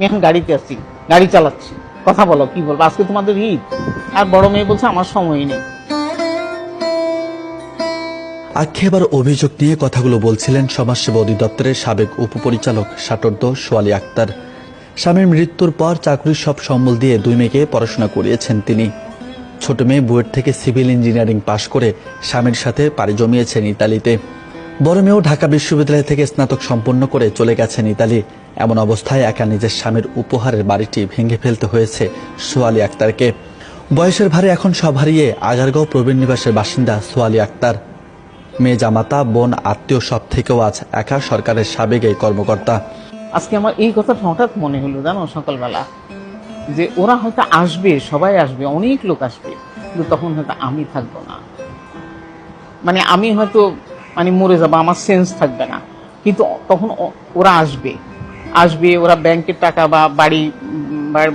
আমি এখন গাড়িতে আছি, গাড়ি চালাচ্ছি। কথা বলো, কি বলব? আজকে তোমাদের ঈদ। আর বড় মেয়ে বলছে আমার সময় নেই। আক্ষেপ আর অভিযোগ নিয়ে কথাগুলো বলছিলেন সমাজসেবা অধিদপ্তরের সাবেক উপপরিচালক সাটর্দ সোয়ালি আক্তার। স্বামীর মৃত্যুর পর চাকরির সব সম্বল দিয়ে দুই মেয়েকে পড়াশোনা করিয়েছেন তিনি। ছোট মেয়ে বুয়েট থেকে সিভিল ইঞ্জিনিয়ারিং পাশ করে স্বামীর সাথে পাড়ি জমিয়েছেন ইতালিতে। বড় মেয়েও ঢাকা বিশ্ববিদ্যালয় থেকে স্নাতক সম্পন্ন করে চলে গেছেন ইতালি। এমন অবস্থায় একা নিজের স্বামীর উপহারের বাড়িটি ভেঙে ফেলতে হয়েছে সোয়ালি আক্তারকে। বয়সের ভারে এখন সব হারিয়ে আগারগাঁও প্রবীণ নিবাসের বাসিন্দা সোয়ালি আক্তার। মেয়ে জামাতা, বোন, আত্মীয় সব থেকেও আজ একা সরকারের সাবেক এই কর্মকর্তা। আজকে আমার এই কথাটা হঠাৎ মনে হলো, জানো, সকালবেলা। যে ওরা হয়তো আসবে, সবাই আসবে, অনেক লোক আসবে, কিন্তু তখন হয়তো আমি থাকব না। মানে আমি হয়তো মানে মরে যাব, আমার সেন্স থাকবে না। কিন্তু তখন ওরা আসবে। আসবে, ওরা ব্যাংকের টাকা বা বাড়ি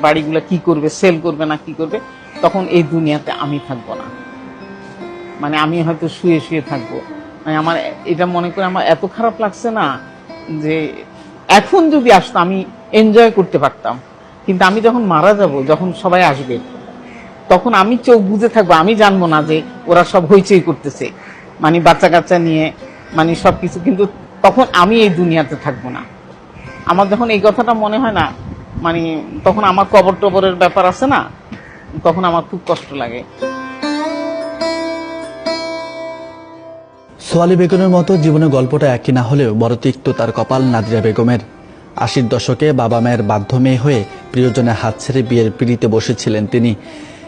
বাড়িগুলো কি করবে সেল করবে না কি করবে, তখন এই দুনিয়াতে আমি থাকব না। মানে আমি হয়তো শুয়ে শুয়ে থাকব। মানে আমার, এটা মনে করে আমার এত খারাপ লাগছে না যে, এখন যদি আসতো, আমি এনজয় করতে পারতাম। কিন্তু আমি যখন মারা যাব, যখন সবাই আসবে, তখন আমি চোখ বুঝে থাকব, আমি জানব না যে ওরা সব হইচই করতেছে। মানে বাচ্চা কাচ্চা নিয়ে মানে সবকিছু, কিন্তু তখন আমি এই দুনিয়াতে থাকব না। আমার যখন এই কথাটা মনে হয় না মানে তখন আমার কবর টবরের ব্যাপার আছে না, তখন আমার খুব কষ্ট লাগে। সোয়ালি বেগমের মতো জীবনের গল্পটা একই না হলেও বড় তিক্ত তার কপাল নাদিরা বেগমের। আশির দশকে বাবা মায়ের বাধ্য মেয়ে হয়ে প্রিয়জনের হাত ছেড়ে বিয়ের পিড়িতে বসেছিলেন তিনি।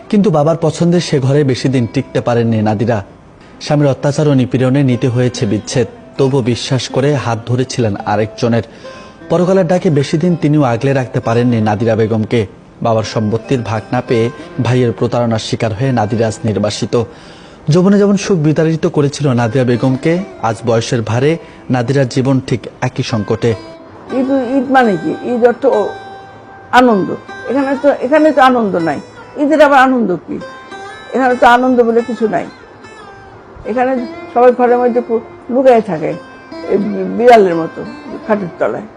কিন্তু বাবার পছন্দের সে ঘরে বেশি দিন টিকতে পারেননি নাদিরা। স্বামীর অত্যাচার ও নিপীড়নে নিতে হয়েছে বিচ্ছেদ। তবু বিশ্বাস করে হাত ধরেছিলেন আরেকজনের। পরকালের ডাকে বেশি দিন তিনিও আগলে রাখতে পারেননি নাদিরা বেগমকে। বাবার সম্পত্তির ভাগ না পেয়ে ভাইয়ের প্রতারণার শিকার হয়ে নাদিরা আজ নির্বাসিত। যৌবনে যেমন সুখ বিতাড়িত করেছিল নাদিরা বেগমকে, আজ বয়সের ভারে নাদিরার জীবন ঠিক একই সংকটে। ঈদ ঈদ মানে কি? ঈদ অর্থ আনন্দ। এখানে তো এখানে তো আনন্দ নাই। ঈদের আবার আনন্দ কি? এখানে তো আনন্দ বলে কিছু নাই। এখানে সবাই ঘরের মধ্যে লুকায় থাকে বিড়ালের মতো, খাটের তলায়।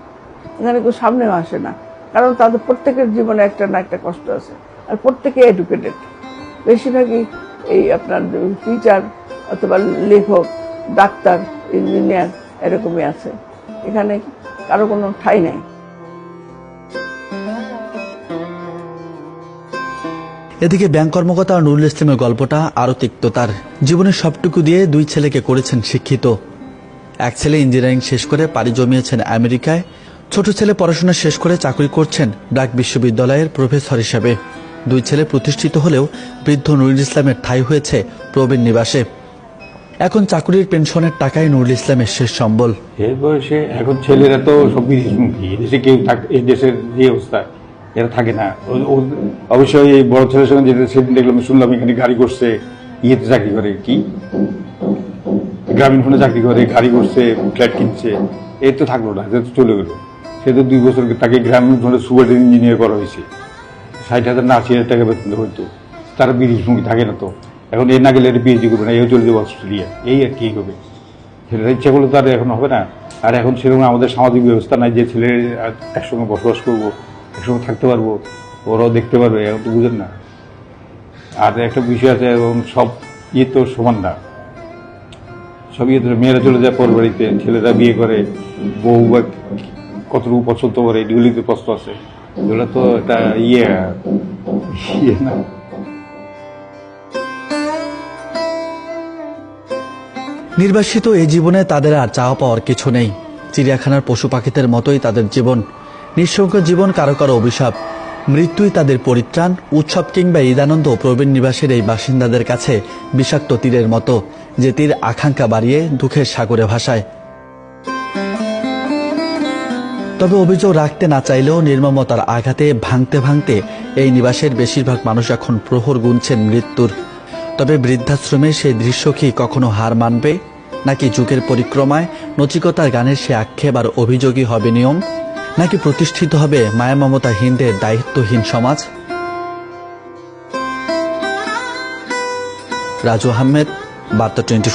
এখানে কেউ সামনেও আসে না, কারণ তাদের প্রত্যেকের জীবনে একটা না একটা কষ্ট আছে, আর প্রত্যেকে এডুকেটেড বেশিরভাগই এই আপনার টিচার অথবা লেখক, ডাক্তার ইঞ্জিনিয়ার এরকমই আছে। এখানে কারও কোনো ঠাই নেই। এদিকে ব্যাংক কর্মকর্তা নুরুল ইসলামের গল্পটা আরও তিক্ত তার জীবনের সবটুকু দিয়ে দুই ছেলেকে করেছেন শিক্ষিত। এক ছেলে ইঞ্জিনিয়ারিং শেষ করে পাড়ি জমিয়েছেন আমেরিকায়, ছোট ছেলে পড়াশোনা শেষ করে চাকরি করছেন ডাক বিশ্ববিদ্যালয়ের প্রফেসর হিসেবে। দুই ছেলে প্রতিষ্ঠিত হলেও বৃদ্ধ নুরুল ইসলামের ঠাই হয়েছে প্রবীণ নিবাসে। এখন চাকরির পেনশনের টাকাই নুরুল ইসলামের শেষ সম্বল। এর বয়সে এখন ছেলেরা তো সব বিদেশমুখী এদেশে কেউ থাক এই দেশের যে অবস্থা। এরা থাকে না। অবশ্যই এই বড় ছেলের সঙ্গে যেটা সেদিন দেখলাম, শুনলাম এখানে গাড়ি করছে, ইয়েতে চাকরি করে, কি? গ্রামীণ ফোনে চাকরি করে, গাড়ি করছে, ফ্ল্যাট কিনছে। এই তো থাকল না, সে তো চলে গেলো। সে তো দুই বছর তাকে গ্রামীণ ফোনে সুপার ইঞ্জিনিয়ার করা হয়েছে। ষাট হাজার না, আশি হাজার টাকা বেতন হইতো। তারা বিদেশমুখী থাকে না তো। এখন এই না গেলে এটা পিএইচডি করবে না, এও চলে যাব অস্ট্রেলিয়া। এই আর কি হবে? ছেলেরা ইচ্ছা করলে তো আর এখন হবে না। আর এখন সেরকম আমাদের সামাজিক ব্যবস্থা নাই যে ছেলে একসঙ্গে বসবাস করব। একসঙ্গে থাকতে পারব, ওরাও দেখতে পারবে এখন তো বুঝেন না। আর একটা বিষয় আছে, এবং সব ইয়ে তো সমান না। সব ইয়ে তো মেয়েরা চলে যায় পর বাড়িতে, ছেলেরা বিয়ে করে, বউ বা কতটুকু পছন্দ করে, এগুলিতে প্রশ্ন আছে। এগুলো তো একটা ইয়ে ইয়ে না। নির্বাসিত এই জীবনে তাদের আর চাওয়া পাওয়ার কিছু নেই। চিড়িয়াখানার পশু পাখিদের মতোই তাদের জীবন। নিঃসঙ্গ জীবন কারও কারও অভিশাপ। মৃত্যুই তাদের পরিত্রাণ, উৎসব কিংবা ঈদানন্দ প্রবীণ নিবাসের এই বাসিন্দাদের কাছে বিষাক্ত তীরের মতো, যে তীর আকাঙ্ক্ষা বাড়িয়ে দুঃখের সাগরে ভাসায়। তবে অভিযোগ রাখতে না চাইলেও নির্মমতার আঘাতে ভাঙতে ভাঙতে এই নিবাসের বেশিরভাগ মানুষ এখন প্রহর গুনছেন মৃত্যুর। তবে বৃদ্ধাশ্রমে সেই দৃশ্য কি কখনো হার মানবে? নাকি যুগের পরিক্রমায় নচিকতার গানের সে আক্ষেপ আর অভিযোগই হবে নিয়ম? নাকি প্রতিষ্ঠিত হবে মায়া মমতা হিন্দের দায়িত্বহীন সমাজ? রাজু আহমেদ বার্তা টোয়েন্টি